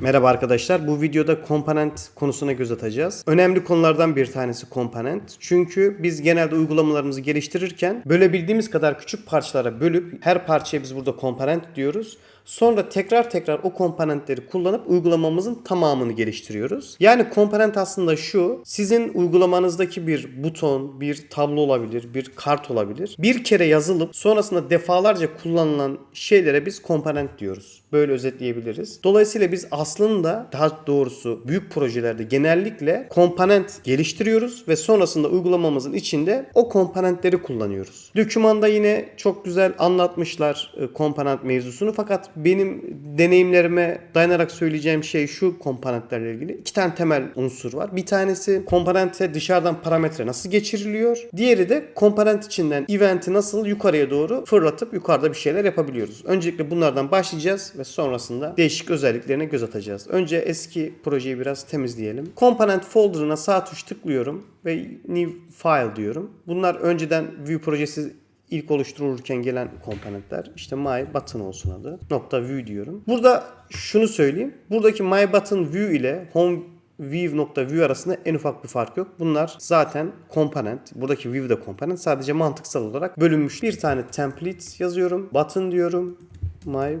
Merhaba arkadaşlar. Bu videoda komponent konusuna göz atacağız. Önemli konulardan bir tanesi komponent. Çünkü biz genelde uygulamalarımızı geliştirirken bölebildiğimiz kadar küçük parçalara bölüp her parçaya biz burada komponent diyoruz. Sonra tekrar tekrar o komponentleri kullanıp uygulamamızın tamamını geliştiriyoruz. Yani komponent aslında şu. Sizin uygulamanızdaki bir buton, bir tablo olabilir, bir kart olabilir. Bir kere yazılıp sonrasında defalarca kullanılan şeylere biz komponent diyoruz. Böyle özetleyebiliriz. Dolayısıyla biz aslında daha doğrusu büyük projelerde genellikle komponent geliştiriyoruz ve sonrasında uygulamamızın içinde o komponentleri kullanıyoruz. Dokümanda yine çok güzel anlatmışlar e, komponent mevzusunu fakat benim deneyimlerime dayanarak söyleyeceğim şey şu komponentlerle ilgili. iki tane temel unsur var. Bir tanesi komponente dışarıdan parametre nasıl geçiriliyor. Diğeri de komponent içinden eventi nasıl yukarıya doğru fırlatıp yukarıda bir şeyler yapabiliyoruz. Öncelikle bunlardan başlayacağız ve sonrasında değişik özelliklerine göz atacağız. Önce eski projeyi biraz temizleyelim. Komponent folder'ına sağ tuş tıklıyorum ve new file diyorum. Bunlar önceden Vue projesi ilk oluşturulurken gelen komponentler. İşte my button olsun adı. Nokta view diyorum. Burada şunu söyleyeyim. Buradaki my button view ile home view.view arasında en ufak bir fark yok. Bunlar zaten komponent. Buradaki view de komponent. Sadece mantıksal olarak bölünmüş. Bir tane template yazıyorum. Button diyorum. My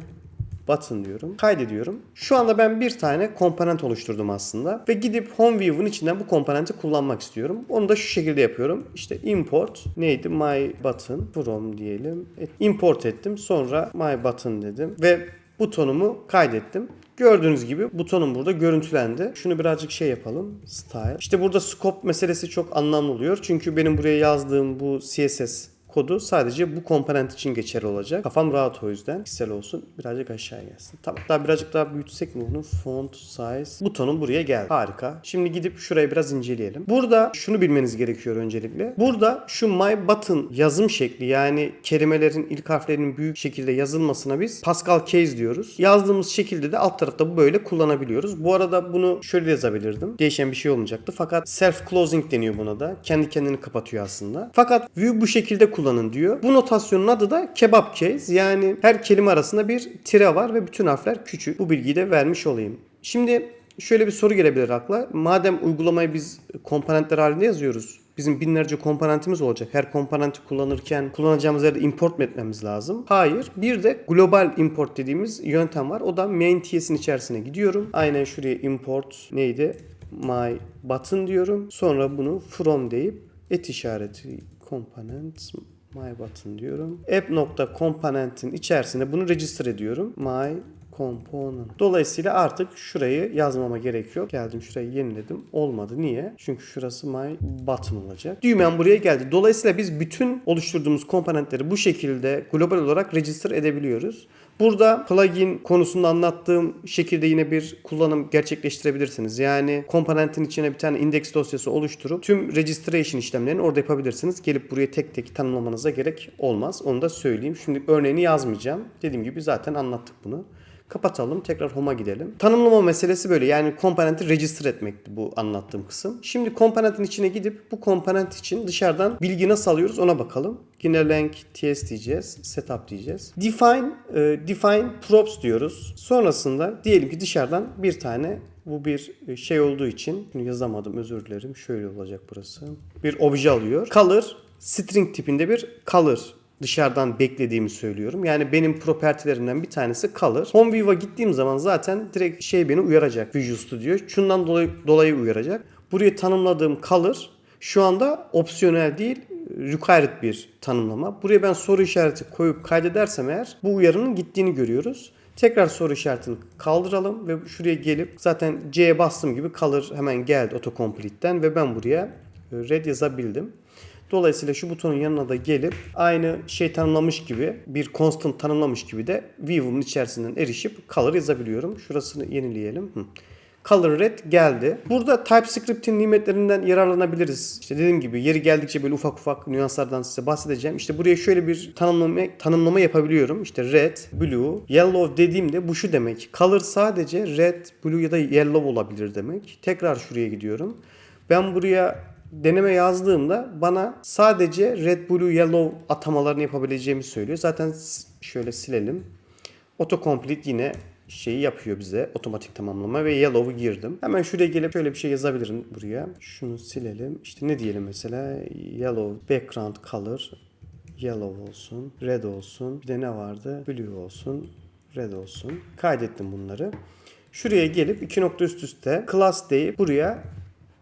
button diyorum. Kaydediyorum. Şu anda ben bir tane komponent oluşturdum aslında. Ve gidip home view'un içinden bu komponenti kullanmak istiyorum. Onu da şu şekilde yapıyorum. İşte import neydi? My button from diyelim. Import ettim. Sonra my button dedim. Ve butonumu kaydettim. Gördüğünüz gibi butonum burada görüntülendi. Şunu birazcık şey yapalım. Style. İşte burada scope meselesi çok anlamlı oluyor. Çünkü benim buraya yazdığım bu CSS kodu sadece bu komponent için geçerli olacak. Kafam rahat o yüzden. Piksel olsun. Birazcık aşağı gelsin. Tamam. Daha birazcık daha büyütsek mi bunu? Font size. Butonum buraya geldi. Harika. Şimdi gidip şurayı biraz inceleyelim. Burada şunu bilmeniz gerekiyor öncelikle. Burada şu my button yazım şekli yani kelimelerin ilk harflerinin büyük şekilde yazılmasına biz Pascal case diyoruz. Yazdığımız şekilde de alt tarafta bu böyle kullanabiliyoruz. Bu arada bunu şöyle yazabilirdim. Değişen bir şey olmayacaktı. Fakat self closing deniyor buna da. Kendi kendini kapatıyor aslında. Fakat view bu şekilde kullanın diyor. Bu notasyonun adı da kebap case. Yani her kelime arasında bir tire var ve bütün harfler küçük. Bu bilgiyi de vermiş olayım. Şimdi şöyle bir soru gelebilir akla. Madem uygulamayı biz komponentler halinde yazıyoruz. Bizim binlerce komponentimiz olacak. Her komponenti kullanırken kullanacağımız yerde import etmemiz lazım? Hayır. Bir de global import dediğimiz yöntem var. O da main TS'in içerisine gidiyorum. Aynen şuraya import neydi? My button diyorum. Sonra bunu from deyip et işareti component my button diyorum. app.component'in içerisinde bunu register ediyorum. My component. Dolayısıyla artık şurayı yazmama gerek yok. Geldim şurayı yeniledim. Olmadı. Niye? Çünkü şurası my button olacak. Düğmem buraya geldi. Dolayısıyla biz bütün oluşturduğumuz komponentleri bu şekilde global olarak register edebiliyoruz. Burada plugin konusunda anlattığım şekilde yine bir kullanım gerçekleştirebilirsiniz. Yani komponentin içine bir tane index dosyası oluşturup tüm registration işlemlerini orada yapabilirsiniz. Gelip buraya tek tek tanımlamanıza gerek olmaz. Onu da söyleyeyim. Şimdi örneğini yazmayacağım. Dediğim gibi zaten anlattık bunu. Kapatalım. Tekrar home'a gidelim. Tanımlama meselesi böyle. Yani komponenti register etmekti bu anlattığım kısım. Şimdi komponentin içine gidip bu komponent için dışarıdan bilgi nasıl alıyoruz ona bakalım. Yine lang ts diyeceğiz. Setup diyeceğiz. Define, e, define props diyoruz. Sonrasında diyelim ki dışarıdan bir tane bu bir şey olduğu için yazamadım özür dilerim. Şöyle olacak burası. Bir obje alıyor. Color string tipinde bir color dışarıdan beklediğimi söylüyorum. Yani benim propertilerimden bir tanesi color. Home View'a gittiğim zaman zaten direkt şey beni uyaracak Visual Studio. Şundan dolayı, dolayı uyaracak. Buraya tanımladığım color şu anda opsiyonel değil required bir tanımlama. Buraya ben soru işareti koyup kaydedersem eğer bu uyarının gittiğini görüyoruz. Tekrar soru işaretini kaldıralım ve şuraya gelip zaten C'ye bastığım gibi color hemen geldi autocomplete'ten ve ben buraya red yazabildim. Dolayısıyla şu butonun yanına da gelip aynı şey tanımlamış gibi bir constant tanımlamış gibi de view'umun içerisinden erişip color yazabiliyorum. Şurasını yenileyelim. Hı. Color red geldi. Burada TypeScript'in nimetlerinden yararlanabiliriz. İşte dediğim gibi yeri geldikçe böyle ufak ufak nüanslardan size bahsedeceğim. İşte buraya şöyle bir tanımlama, tanımlama yapabiliyorum. İşte red, blue, yellow dediğimde bu şu demek. Color sadece red, blue ya da yellow olabilir demek. Tekrar şuraya gidiyorum. Ben buraya deneme yazdığımda bana sadece red, blue, yellow atamalarını yapabileceğimi söylüyor. Zaten şöyle silelim. Autocomplete yine şeyi yapıyor bize. Otomatik tamamlama ve yellow'u girdim. Hemen şuraya gelip şöyle bir şey yazabilirim buraya. Şunu silelim. İşte ne diyelim mesela yellow background color yellow olsun, red olsun. Bir de ne vardı? Blue olsun, red olsun. Kaydettim bunları. Şuraya gelip iki nokta üst üste class deyip buraya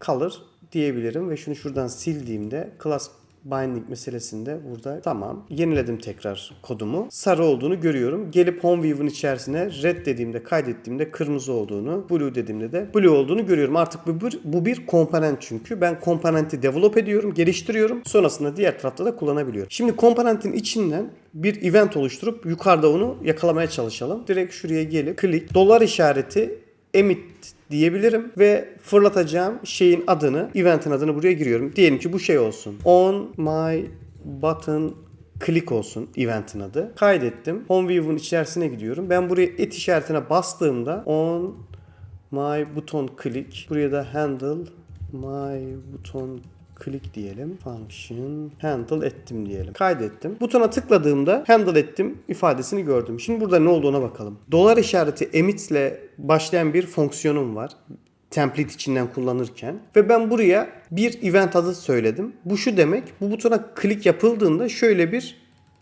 color diyebilirim ve şunu şuradan sildiğimde class binding meselesinde burada tamam. Yeniledim tekrar kodumu. Sarı olduğunu görüyorum. Gelip home view'un içerisine red dediğimde kaydettiğimde kırmızı olduğunu, blue dediğimde de blue olduğunu görüyorum. Artık bu bir, bu bir komponent çünkü. Ben komponenti develop ediyorum, geliştiriyorum. Sonrasında diğer tarafta da kullanabiliyorum. Şimdi komponentin içinden bir event oluşturup yukarıda onu yakalamaya çalışalım. Direkt şuraya gelip click dolar işareti emit diyebilirim ve fırlatacağım şeyin adını, eventin adını buraya giriyorum. Diyelim ki bu şey olsun. On my button click olsun eventin adı. Kaydettim. Home view'un içerisine gidiyorum. Ben buraya et işaretine bastığımda on my button click. Buraya da handle my button click diyelim. Function handle ettim diyelim. Kaydettim. Butona tıkladığımda handle ettim ifadesini gördüm. Şimdi burada ne olduğuna bakalım. Dolar işareti emit ile başlayan bir fonksiyonum var template içinden kullanırken ve ben buraya bir event adı söyledim. Bu şu demek. Bu butona klik yapıldığında şöyle bir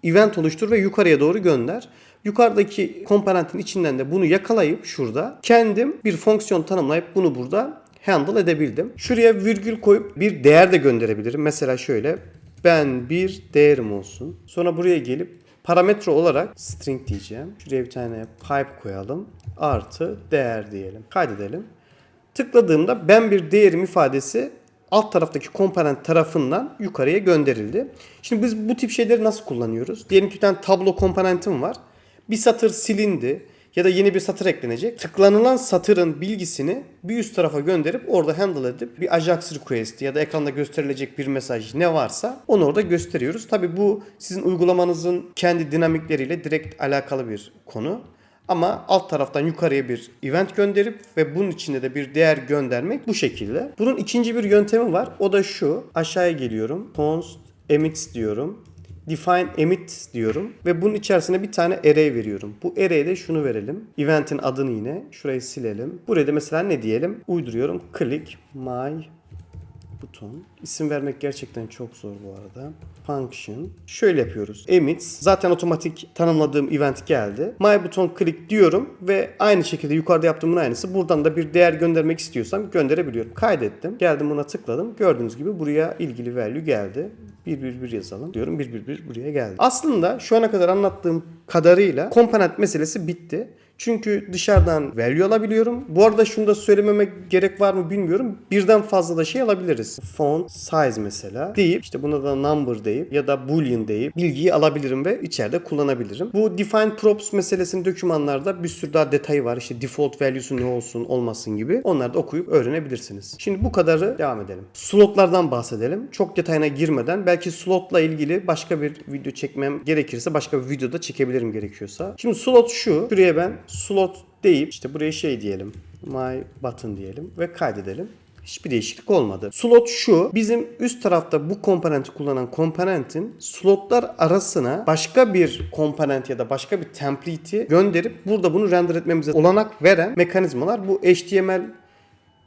event oluştur ve yukarıya doğru gönder. Yukarıdaki komponentin içinden de bunu yakalayıp şurada kendim bir fonksiyon tanımlayıp bunu burada handle edebildim. Şuraya virgül koyup bir değer de gönderebilirim. Mesela şöyle ben bir değerim olsun. Sonra buraya gelip parametre olarak string diyeceğim. Şuraya bir tane pipe koyalım. Artı değer diyelim. Kaydedelim. Tıkladığımda ben bir değerim ifadesi alt taraftaki komponent tarafından yukarıya gönderildi. Şimdi biz bu tip şeyleri nasıl kullanıyoruz? Diyelim ki bir tane tablo komponentim var. Bir satır silindi ya da yeni bir satır eklenecek. Tıklanılan satırın bilgisini bir üst tarafa gönderip orada handle edip bir Ajax request ya da ekranda gösterilecek bir mesaj ne varsa onu orada gösteriyoruz. Tabi bu sizin uygulamanızın kendi dinamikleriyle direkt alakalı bir konu. Ama alt taraftan yukarıya bir event gönderip ve bunun içinde de bir değer göndermek bu şekilde. Bunun ikinci bir yöntemi var. O da şu. Aşağıya geliyorum. Const emits diyorum. Define emit diyorum ve bunun içerisine bir tane array veriyorum. Bu array'e de şunu verelim. Event'in adını yine şurayı silelim. Buraya da mesela ne diyelim? Uyduruyorum. Click my buton. İsim vermek gerçekten çok zor bu arada. Function. Şöyle yapıyoruz. Emits. Zaten otomatik tanımladığım event geldi. My button click diyorum ve aynı şekilde yukarıda yaptığımın aynısı. Buradan da bir değer göndermek istiyorsam gönderebiliyorum. Kaydettim. Geldim buna tıkladım. Gördüğünüz gibi buraya ilgili value geldi. 111 yazalım diyorum. 111 buraya geldi. Aslında şu ana kadar anlattığım kadarıyla komponent meselesi bitti. Çünkü dışarıdan value alabiliyorum. Bu arada şunu da söylememe gerek var mı bilmiyorum. Birden fazla da şey alabiliriz. Font, size mesela deyip işte buna da number deyip ya da boolean deyip bilgiyi alabilirim ve içeride kullanabilirim. Bu define props meselesinin dokümanlarda bir sürü daha detayı var. İşte default value'su ne olsun olmasın gibi. Onları da okuyup öğrenebilirsiniz. Şimdi bu kadarı devam edelim. Slotlardan bahsedelim. Çok detayına girmeden belki slotla ilgili başka bir video çekmem gerekirse başka bir videoda çekebilirim gerekiyorsa. Şimdi slot şu. Şuraya ben slot deyip işte buraya şey diyelim. My button diyelim ve kaydedelim. Hiçbir değişiklik olmadı. Slot şu. Bizim üst tarafta bu komponenti kullanan komponentin slotlar arasına başka bir komponent ya da başka bir template'i gönderip burada bunu render etmemize olanak veren mekanizmalar bu HTML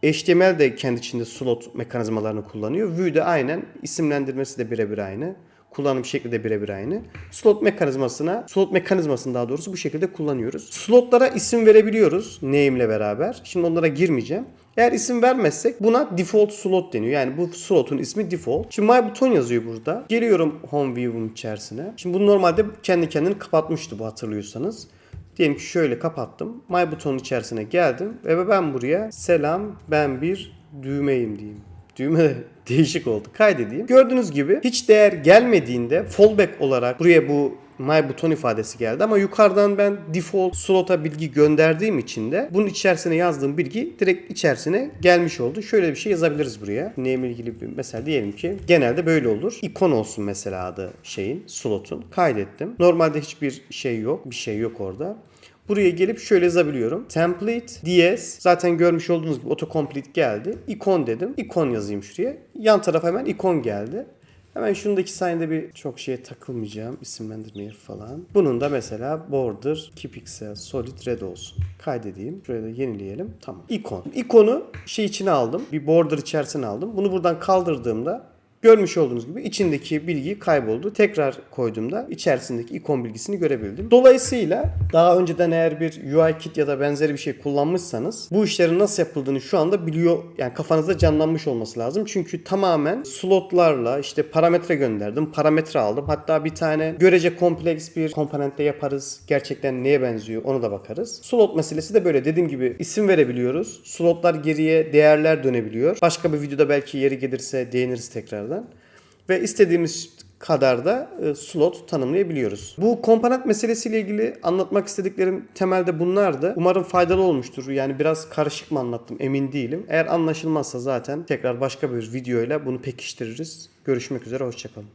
HTML de kendi içinde slot mekanizmalarını kullanıyor. Vue de aynen isimlendirmesi de birebir aynı. Kullanım şekli de birebir aynı. Slot mekanizmasına, slot mekanizmasını daha doğrusu bu şekilde kullanıyoruz. Slotlara isim verebiliyoruz name ile beraber. Şimdi onlara girmeyeceğim. Eğer isim vermezsek buna default slot deniyor. Yani bu slotun ismi default. Şimdi my button yazıyor burada. Geliyorum home view'un içerisine. Şimdi bu normalde kendi kendini kapatmıştı bu hatırlıyorsanız. Diyelim ki şöyle kapattım. My butonun içerisine geldim ve ben buraya selam ben bir düğmeyim diyeyim. Düğme de değişik oldu. Kaydedeyim. Gördüğünüz gibi hiç değer gelmediğinde fallback olarak buraya bu my buton ifadesi geldi ama yukarıdan ben default slot'a bilgi gönderdiğim için de bunun içerisine yazdığım bilgi direkt içerisine gelmiş oldu. Şöyle bir şey yazabiliriz buraya. Name ilgili bir mesela diyelim ki genelde böyle olur. İkon olsun mesela adı şeyin slot'un. Kaydettim. Normalde hiçbir şey yok. Bir şey yok orada. Buraya gelip şöyle yazabiliyorum. Template ds zaten görmüş olduğunuz gibi autocomplete geldi. İkon dedim. İkon yazayım şuraya. Yan tarafa hemen ikon geldi. Hemen şundaki sayede bir çok şeye takılmayacağım. İsimlendirmeye falan. Bunun da mesela border 2 piksel solid red olsun. Kaydedeyim. Şuraya da yenileyelim. Tamam. İkon. İkonu şey içine aldım. Bir border içerisine aldım. Bunu buradan kaldırdığımda Görmüş olduğunuz gibi içindeki bilgi kayboldu. Tekrar koyduğumda içerisindeki ikon bilgisini görebildim. Dolayısıyla daha önceden eğer bir UI kit ya da benzeri bir şey kullanmışsanız bu işlerin nasıl yapıldığını şu anda biliyor yani kafanızda canlanmış olması lazım. Çünkü tamamen slotlarla işte parametre gönderdim, parametre aldım. Hatta bir tane görece kompleks bir komponentte yaparız. Gerçekten neye benziyor onu da bakarız. Slot meselesi de böyle dediğim gibi isim verebiliyoruz. Slotlar geriye değerler dönebiliyor. Başka bir videoda belki yeri gelirse değiniriz tekrardan. Ve istediğimiz kadar da e, slot tanımlayabiliyoruz. Bu komponent meselesiyle ilgili anlatmak istediklerim temelde bunlardı. Umarım faydalı olmuştur. Yani biraz karışık mı anlattım emin değilim. Eğer anlaşılmazsa zaten tekrar başka bir videoyla bunu pekiştiririz. Görüşmek üzere hoşçakalın.